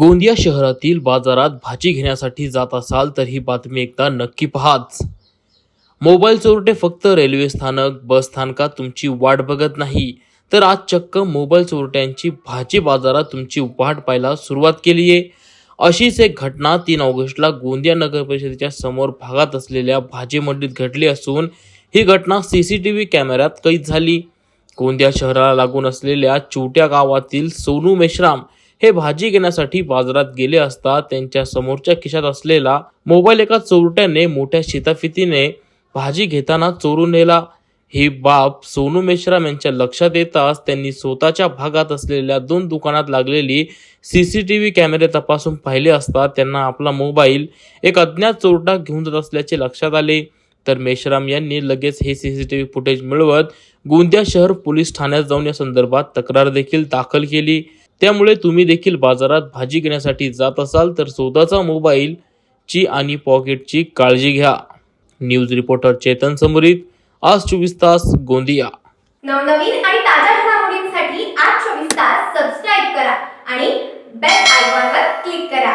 गोंदिया शहरातील बाजारात भाजी घेण्यासाठी जात असाल तर ही बातमी एकदा नक्की पहाच. मोबाईल चोरटे फक्त रेल्वे स्थानक बस स्थानकात तुमची वाट बघत नाही. तर आज चक्क मोबाईल चोरट्यांची भाजी बाजारात तुमची वाट पाहायला सुरुवात केली आहे. अशीच एक घटना तीन ऑगस्टला गोंदिया नगर परिषदेच्या समोर भागात असलेल्या भाजी मंडीत घडली असून ही घटना सी सी टी व्ही कॅमेऱ्यात कैद झाली. गोंदिया शहराला लागून असलेल्या छोट्या गावातील सोनू मेश्राम हे भाजी घेण्यासाठी बाजारात गेले असता त्यांच्या समोरच्या खिशात असलेला मोबाईल एका चोरट्याने मोठ्या शिताफितीने भाजी घेताना चोरून नेला. ही बाब सोनू मेश्राम यांच्या लक्षात येताच त्यांनी स्वतःच्या भागात असलेल्या दोन दुकानात लागलेली सी सी टी व्ही कॅमेरे तपासून पाहिले असता त्यांना आपला मोबाईल एक अज्ञात चोरटा घेऊन जात असल्याचे लक्षात आले. तर मेश्राम यांनी लगेच हे C C T V footage मिळवत गोंदिया शहर पोलीस ठाण्यात जाऊन या संदर्भात तक्रार देखील दाखल केली. त्यामुळे तुम्ही देखील बाजारात भाजी घेण्यासाठी जात असाल तर स्वतःचा मोबाईलची आणि पॉकेटची काळजी घ्या. न्यूज रिपोर्टर चेतन समरीत आज चोवीस तास गोंदिया. नवनवीन आणि ताज्या घडामोडींसाठी आज चोवीस तास सबस्क्राईब करा आणि बेल आयकॉनवर क्लिक करा.